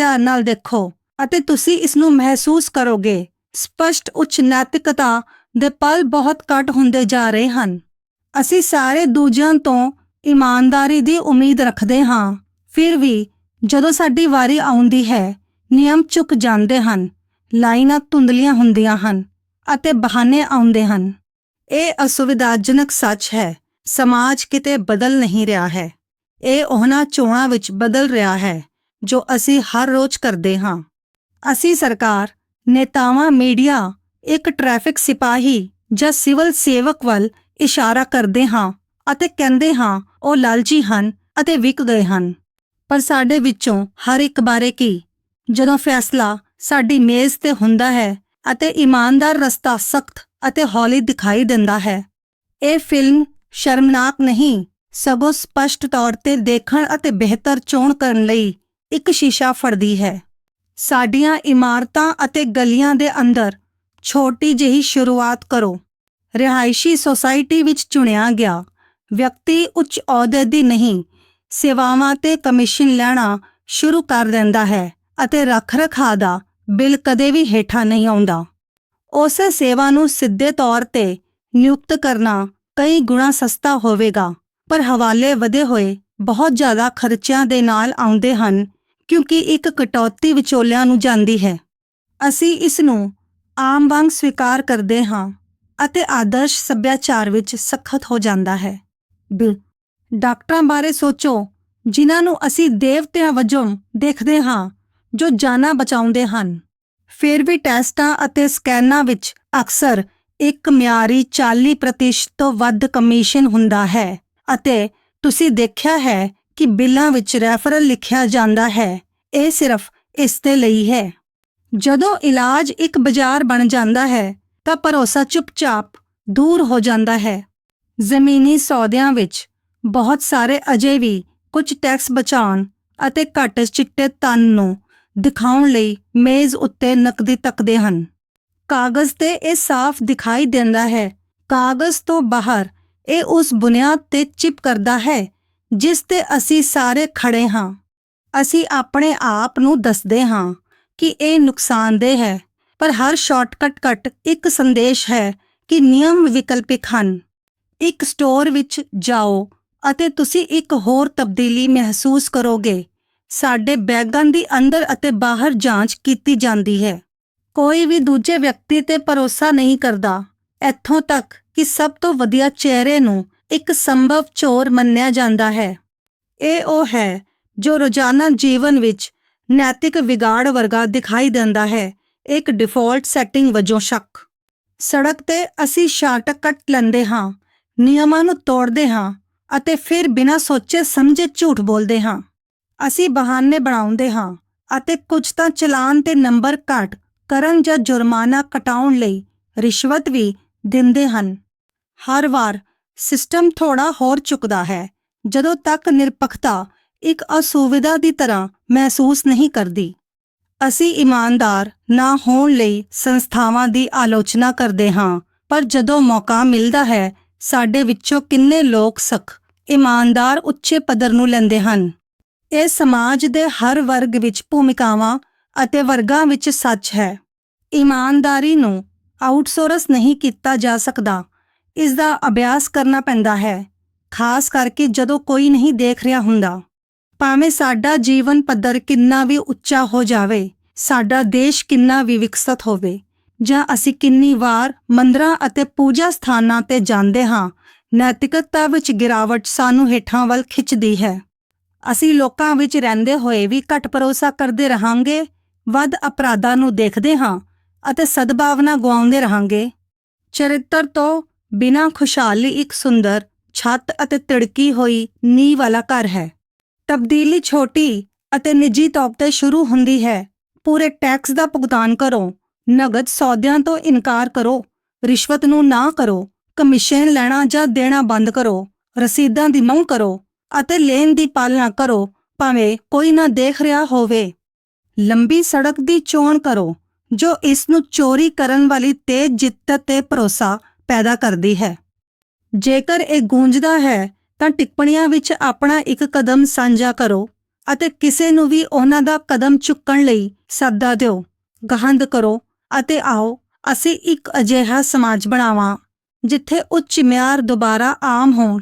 ਧਿਆਨ ਨਾਲ ਦੇਖੋ ਅਤੇ ਤੁਸੀਂ ਇਸ ਨੂੰ ਮਹਿਸੂਸ ਕਰੋਗੇ। ਸਪਸ਼ਟ ਉੱਚ ਨੈਤਿਕਤਾ ਦੇ ਪਲ ਬਹੁਤ ਘੱਟ ਹੁੰਦੇ ਜਾ ਰਹੇ ਹਨ। ਅਸੀਂ ਸਾਰੇ ਦੂਜਿਆਂ ਤੋਂ ਇਮਾਨਦਾਰੀ ਦੀ ਉਮੀਦ ਰੱਖਦੇ ਹਾਂ। ਫਿਰ ਵੀ ਜਦੋਂ ਸਾਡੀ ਵਾਰੀ ਆਉਂਦੀ ਹੈ, ਨਿਯਮ ਚੁੱਕ ਜਾਂਦੇ ਹਨ, ਲਾਈਨਾਂ ਧੁੰਦਲੀਆਂ ਹੁੰਦੀਆਂ ਹਨ ਅਤੇ ਬਹਾਨੇ ਆਉਂਦੇ ਹਨ। ਇਹ ਅਸੁਵਿਧਾਜਨਕ ਸੱਚ ਹੈ, ਸਮਾਜ ਕਿਤੇ ਬਦਲ ਨਹੀਂ ਰਿਹਾ ਹੈ। ਇਹ ਉਹਨਾਂ ਚੋਣਾਂ ਵਿੱਚ ਬਦਲ ਰਿਹਾ ਹੈ। ਜੋ ਅਸੀਂ ਹਰ ਰੋਜ਼ ਕਰਦੇ ਹਾਂ। ਅਸੀਂ ਸਰਕਾਰ, ਨੇਤਾਵਾਂ, ਮੀਡੀਆ, ਇੱਕ ਟ੍ਰੈਫਿਕ ਸਿਪਾਹੀ ਜਾਂ ਸਿਵਲ ਸੇਵਕ ਵੱਲ ਇਸ਼ਾਰਾ ਕਰਦੇ ਹਾਂ ਅਤੇ ਕਹਿੰਦੇ ਹਾਂ, ਉਹ ਲਾਲਚੀ ਹਨ ਅਤੇ ਵਿਕ ਗਏ ਹਨ। ਪਰ ਸਾਡੇ ਵਿੱਚੋਂ ਹਰ ਇੱਕ ਬਾਰੇ ਕੀ? ਜਦੋਂ ਫੈਸਲਾ ਸਾਡੀ ਮੇਜ਼ ਤੇ ਹੁੰਦਾ ਹੈ ਅਤੇ ਇਮਾਨਦਾਰ ਰਸਤਾ ਸਖਤ ਅਤੇ ਹੌਲੀ ਦਿਖਾਈ ਦਿੰਦਾ ਹੈ, ਇਹ ਫਿਲਮ ਸ਼ਰਮਨਾਕ ਨਹੀਂ, ਸਗੋਂ ਸਪਸ਼ਟ ਤੌਰ ਤੇ ਦੇਖਣ ਅਤੇ ਬਿਹਤਰ ਚੋਣ ਕਰਨ ਲਈ ਇੱਕ ਸ਼ੀਸ਼ਾ ਫੜਦੀ ਹੈ। ਸਾਡੀਆਂ ਇਮਾਰਤਾਂ ਅਤੇ ਗਲੀਆਂ ਦੇ ਅੰਦਰ ਛੋਟੀ ਜਿਹੀ ਸ਼ੁਰੂਆਤ ਕਰੋ। ਰਿਹਾਇਸ਼ੀ ਸੁਸਾਇਟੀ ਵਿੱਚ ਚੁਣਿਆ ਗਿਆ। ਵਿਅਕਤੀ ਉੱਚ ਅਹੁਦੇ ਦੀ ਨਹੀਂ, ਸੇਵਾਵਾਂ ਤੇ ਕਮਿਸ਼ਨ ਲੈਣਾ ਸ਼ੁਰੂ ਕਰ ਦਿੰਦਾ ਹੈ ਅਤੇ ਰੱਖ-ਰਖਾਅ ਦਾ ਬਿੱਲ ਕਦੇ ਵੀ ਹੇਠਾਂ ਨਹੀਂ ਆਉਂਦਾ। ਉਸ ਸੇਵਾ ਨੂੰ ਸਿੱਧੇ ਤੌਰ ਤੇ ਨਿਯੁਕਤ ਕਰਨਾ ਕਈ ਗੁਣਾ ਸਸਤਾ ਹੋਵੇਗਾ, ਪਰ ਹਵਾਲੇ ਵਧੇ ਹੋਏ ਬਹੁਤ ਜ਼ਿਆਦਾ ਖਰਚਿਆਂ ਦੇ ਨਾਲ ਆਉਂਦੇ ਹਨ ਕਿਉਂਕਿ ਇੱਕ ਕਟੌਤੀ ਵਿਚੋਲਿਆਂ ਨੂੰ ਜਾਂਦੀ ਹੈ। ਅਸੀਂ ਇਸ ਨੂੰ ਆਮ ਵਾਂਗ ਸਵੀਕਾਰ ਕਰਦੇ ਹਾਂ ਅਤੇ ਆਦਰਸ਼ ਸੱਭਿਆਚਾਰ ਵਿੱਚ ਸਖਤ ਹੋ ਜਾਂਦਾ ਹੈ। ਬਿਲ ਡਾਕਟਰਾਂ ਬਾਰੇ ਸੋਚੋ, ਜਿਨ੍ਹਾਂ ਨੂੰ ਅਸੀਂ ਦੇਵਤਿਆਂ ਵਜੋਂ ਦੇਖਦੇ ਹਾਂ, ਜੋ ਜਾਨਾਂ ਬਚਾਉਂਦੇ ਹਨ। ਫਿਰ ਵੀ ਟੈਸਟਾਂ ਅਤੇ ਸਕੈਨਾਂ ਵਿੱਚ ਅਕਸਰ ਇੱਕ ਮਿਆਰੀ 40% ਤੋਂ ਵੱਧ ਕਮਿਸ਼ਨ ਹੁੰਦਾ ਹੈ ਅਤੇ ਤੁਸੀਂ ਦੇਖਿਆ ਹੈ ਕਿ ਬਿੱਲਾਂ ਵਿੱਚ ਰੈਫਰਲ ਲਿਖਿਆ ਜਾਂਦਾ ਹੈ, ਇਹ ਸਿਰਫ ਇਸ ਦੇ ਲਈ ਹੈ। ਜਦੋਂ ਇਲਾਜ ਇੱਕ ਬਾਜ਼ਾਰ ਬਣ ਜਾਂਦਾ ਹੈ, ਤਾਂ ਭਰੋਸਾ ਚੁੱਪਚਾਪ ਦੂਰ ਹੋ ਜਾਂਦਾ ਹੈ। ਜ਼ਮੀਨੀ ਸੌਦਿਆਂ ਵਿੱਚ ਬਹੁਤ ਸਾਰੇ ਅਜੇ ਵੀ ਕੁਝ ਟੈਕਸ ਬਚਾਉਣ ਅਤੇ ਘੱਟ ਚਿੱਟੇ ਤਨ ਨੂੰ ਦਿਖਾਉਣ ਲਈ ਮੇਜ਼ ਉੱਤੇ ਨਕਦੀ ਤੱਕਦੇ ਹਨ। ਕਾਗਜ਼ ਤੇ ਇਹ ਸਾਫ਼ ਦਿਖਾਈ ਦਿੰਦਾ ਹੈ। ਕਾਗਜ਼ ਤੋਂ ਬਾਹਰ ਇਹ ਉਸ ਬੁਨਿਆਦ ਤੇ ਚਿਪ ਕਰਦਾ ਹੈ ਜਿਸ ਤੇ ਅਸੀਂ ਸਾਰੇ ਖੜੇ ਹਾਂ। ਅਸੀਂ ਆਪਣੇ ਆਪ ਨੂੰ ਦੱਸਦੇ ਹਾਂ ਕਿ ਇਹ ਨੁਕਸਾਨਦੇਹ ਹੈ, ਪਰ ਹਰ ਸ਼ਾਰਟਕਟ ਕੱਟ ਇੱਕ ਸੰਦੇਸ਼ ਹੈ ਕਿ ਨਿਯਮ ਵਿਕਲਪਿਕ ਹਨ। ਇੱਕ ਸਟੋਰ ਵਿੱਚ ਜਾਓ ਅਤੇ ਤੁਸੀਂ ਇੱਕ ਹੋਰ ਤਬਦੀਲੀ ਮਹਿਸੂਸ ਕਰੋਗੇ। ਸਾਡੇ ਬੈਗਾਂ ਦੀ ਅੰਦਰ ਅਤੇ ਬਾਹਰ ਜਾਂਚ ਕੀਤੀ ਜਾਂਦੀ ਹੈ। ਕੋਈ ਵੀ ਦੂਜੇ ਵਿਅਕਤੀ ਤੇ ਭਰੋਸਾ ਨਹੀਂ ਕਰਦਾ, ਇੱਥੋਂ ਤੱਕ ਕਿ ਸਭ ਤੋਂ ਵਧੀਆ ਚਿਹਰੇ ਨੂੰ ਇੱਕ ਸੰਭਵ ਚੋਰ ਮੰਨਿਆ ਜਾਂਦਾ ਹੈ। ਇਹ ਉਹ ਹੈ ਜੋ ਰੋਜ਼ਾਨਾ ਜੀਵਨ ਵਿੱਚ ਨੈਤਿਕ ਵਿਗਾੜ ਵਰਗਾ ਦਿਖਾਈ ਦਿੰਦਾ ਹੈ। ਇੱਕ ਡਿਫਾਲਟ ਸੈਟਿੰਗ ਵਜੋਂ ਸ਼ੱਕ। ਸੜਕ ਤੇ ਅਸੀਂ ਸ਼ਾਰਟ ਕੱਟ ਲੈਂਦੇ ਹਾਂ, ਨਿਯਮਾਂ ਨੂੰ ਤੋੜਦੇ ਹਾਂ ਅਤੇ ਫਿਰ ਬਿਨਾਂ ਸੋਚੇ ਸਮਝੇ ਝੂਠ ਬੋਲਦੇ ਹਾਂ। ਅਸੀਂ ਬਹਾਨੇ ਬਣਾਉਂਦੇ ਹਾਂ ਅਤੇ ਕੁਝ ਤਾਂ ਚਲਾਨ ਤੇ ਨੰਬਰ ਘੱਟ ਕਰਨ ਜਾਂ ਜੁਰਮਾਨਾ ਕਟਾਉਣ ਲਈ ਰਿਸ਼ਵਤ ਵੀ ਦਿੰਦੇ ਹਨ। ਹਰ ਵਾਰ ਸਿਸਟਮ ਥੋੜਾ ਹੋਰ ਚੁੱਕਦਾ ਹੈ। ਜਦੋਂ ਤੱਕ ਨਿਰਪੱਖਤਾ ਇੱਕ ਅਸੁਵਿਧਾ ਦੀ ਤਰ੍ਹਾਂ ਮਹਿਸੂਸ ਨਹੀਂ ਕਰਦੀ, ਅਸੀਂ ਇਮਾਨਦਾਰ ਨਾ ਹੋਣ ਲਈ ਸੰਸਥਾਵਾਂ ਦੀ ਆਲੋਚਨਾ ਕਰਦੇ ਹਾਂ, ਪਰ ਜਦੋਂ ਮੌਕਾ ਮਿਲਦਾ ਹੈ, ਸਾਡੇ ਵਿੱਚੋਂ ਕਿੰਨੇ ਲੋਕ ਸਖ, ਇਮਾਨਦਾਰ ਉੱਚੇ ਪੱਧਰ ਨੂੰ ਲੈਂਦੇ ਹਨ। ਇਹ ਸਮਾਜ ਦੇ ਹਰ ਵਰਗ ਵਿੱਚ ਭੂਮਿਕਾਵਾਂ ਅਤੇ ਵਰਗਾਂ ਵਿੱਚ ਸੱਚ ਹੈ। ਇਮਾਨਦਾਰੀ ਨੂੰ ਆਊਟਸੋਰਸ ਨਹੀਂ ਕੀਤਾ ਜਾ ਸਕਦਾ। ਇਸ ਦਾ ਅਭਿਆਸ ਕਰਨਾ ਪੈਂਦਾ ਹੈ, ਖਾਸ ਕਰਕੇ ਜਦੋਂ ਕੋਈ ਨਹੀਂ ਦੇਖ ਰਿਹਾ ਹੁੰਦਾ। ਭਾਵੇਂ ਸਾਡਾ ਜੀਵਨ ਪੱਧਰ ਕਿੰਨਾ ਵੀ ਉੱਚਾ ਹੋ ਜਾਵੇ, ਸਾਡਾ ਦੇਸ਼ ਕਿੰਨਾ ਵੀ ਵਿਕਸਿਤ ਹੋਵੇ, ਜਾਂ ਅਸੀਂ ਕਿੰਨੀ ਵਾਰ ਮੰਦਰਾਂ ਅਤੇ ਪੂਜਾ ਸਥਾਨਾਂ ਤੇ ਜਾਂਦੇ ਹਾਂ, ਨੈਤਿਕਤਾ ਵਿੱਚ ਗਿਰਾਵਟ ਸਾਨੂੰ ਹੇਠਾਂ ਵੱਲ ਖਿੱਚਦੀ ਹੈ। ਅਸੀਂ ਲੋਕਾਂ ਵਿੱਚ ਰਹਿੰਦੇ ਹੋਏ ਵੀ ਘੱਟ ਭਰੋਸਾ ਕਰਦੇ ਰਹਾਂਗੇ, ਵੱਧ ਅਪਰਾਧਾਂ ਨੂੰ ਦੇਖਦੇ ਹਾਂ, ਅਤੇ ਸਦਭਾਵਨਾ ਗਵਾਉਂਦੇ ਰਹਾਂਗੇ। ਚਰਿੱਤਰ ਤੋਂ ਬਿਨਾਂ ਖੁਸ਼ਹਾਲੀ ਇੱਕ ਸੁੰਦਰ, ਛੱਤ ਅਤੇ ਤਿੜਕੀ ਹੋਈ ਨੀਂਹ ਵਾਲਾ ਘਰ ਹੈ। ਤਬਦੀਲੀ ਛੋਟੀ ਅਤੇ ਨਿੱਜੀ ਤੌਰ ਤੇ ਸ਼ੁਰੂ ਹੁੰਦੀ ਹੈ। ਪੂਰੇ ਟੈਕਸ ਦਾ ਭੁਗਤਾਨ ਕਰੋ ਨਗਦ ਸੌਦਿਆਂ ਤੋਂ ਇਨਕਾਰ ਕਰੋ, ਰਿਸ਼ਵਤ ਨੂੰ ਨਾ ਕਰੋ, ਕਮਿਸ਼ਨ ਲੈਣਾ ਜਾਂ ਦੇਣਾ ਬੰਦ ਕਰੋ, ਰਸੀਦਾਂ ਦੀ ਮੰਗ ਕਰੋ ਅਤੇ ਲੇਨ ਦੀ ਪਾਲਣਾ ਕਰੋ, ਭਾਵੇਂ ਕੋਈ ਨਾ ਦੇਖ ਰਿਹਾ ਹੋਵੇ। ਲੰਬੀ ਸੜਕ ਦੀ ਚੋਣ ਕਰੋ, ਜੋ ਇਸ ਨੂੰ ਚੋਰੀ ਕਰਨ ਵਾਲੀ ਤੇਜ਼ ਜਿੱਤ ਤੇ ਭਰੋਸਾ ਪੈਦਾ ਕਰਦੀ ਹੈ। ਜੇਕਰ ਇਹ ਗੂੰਜਦਾ ਹੈ, ਤਾਂ ਟਿੱਪਣੀਆਂ ਵਿੱਚ ਆਪਣਾ ਇੱਕ ਕਦਮ ਸਾਂਝਾ ਕਰੋ ਅਤੇ ਕਿਸੇ ਨੂੰ ਵੀ ਉਹਨਾਂ ਦਾ ਕਦਮ ਚੁੱਕਣ ਲਈ ਸੱਦਾ ਦਿਓ। ਗਹੰਦ ਕਰੋ ਅਤੇ ਆਓ, ਅਸੀਂ ਇੱਕ ਅਜਿਹਾ ਸਮਾਜ ਬਣਾਵਾਂ, ਜਿੱਥੇ ਉੱਚ ਮਿਆਰ ਦੁਬਾਰਾ ਆਮ ਹੋਣ।